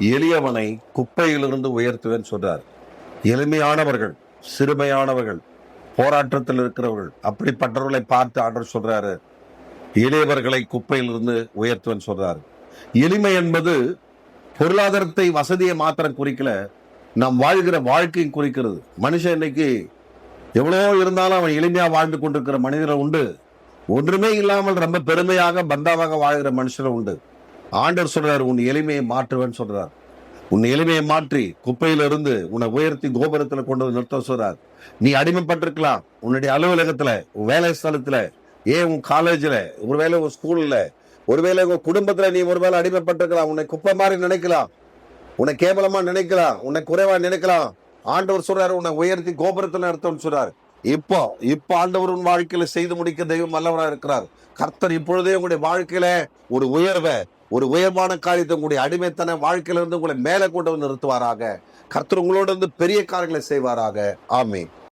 எளியவனை குப்பையிலிருந்து உயர்த்துவேன் சொல்றார். எளிமையானவர்கள் சிறுமையானவர்கள் போராட்டத்தில் இருக்கிறவர்கள் அப்படிப்பட்டவர்களை பார்த்து ஆண்டவர் சொல்றாரு. எளியவர்களை குப்பையிலிருந்து உயர்த்துவேன் சொல்றாரு. எளிமை என்பது பொருளாதாரத்தை வசதியை மாத்திரம் குறிக்கல நாம் வாழ்கிற வாழ்க்கையும் குறிக்கிறது. மனுஷன் இன்னைக்கு எவ்வளோ இருந்தாலும் அவன் எளிமையாக வாழ்ந்து கொண்டிருக்கிற மனிதர்கள் உண்டு. ஒன்றுமே இல்லாமல் ரொம்ப பெருமையாக பந்தாவாக வாழ்கிற மனுஷர் உண்டு. ஆண்டவர் சொல்றார் உன் எளிமையை மாற்றுவேன்னு சொல்றார். உன் எளிமையை மாற்றி குப்பையிலிருந்து உன்னை உயர்த்தி கோபுரத்தில் கொண்டு வந்து நிறுத்த சொல்றார். நீ அடிமைப்பட்டிருக்கலாம். உன்னுடைய அலுவலகத்துல உன் வேலை ஸ்தலத்துல ஏன் உன் காலேஜில் ஒருவேளை உன் ஸ்கூல்ல ஒருவேளை உங்க குடும்பத்துல நீ ஒருவேளை அடிமைப்பட்டிருக்கலாம். உன்னை குப்பை மாதிரி நினைக்கலாம். உன்னை கேவலமா நினைக்கலாம். உன்னை குறைவா நினைக்கலாம். ஆண்டவர் சொல்றாரு உன்னை உயர்த்தி கோபுரத்தில் நிறுத்தம்னு சொல்றாரு. இப்போ இப்போ ஆண்டவர் உன் வாழ்க்கையில செய்து முடிக்க தெய்வம் வல்லவராக இருக்கிறார். கர்த்தர் இப்பொழுதே உங்களுடைய வாழ்க்கையில ஒரு உயர்வை ஒரு உயர்வான காரியத்தை உங்களுடைய அடிமைத்தன வாழ்க்கையில இருந்து உங்களை மேலே கொண்டு வந்து நிறுத்துவாராக. கர்த்தர் உங்களோட இருந்து பெரிய காரியங்களை செய்வாராக. ஆமீன்.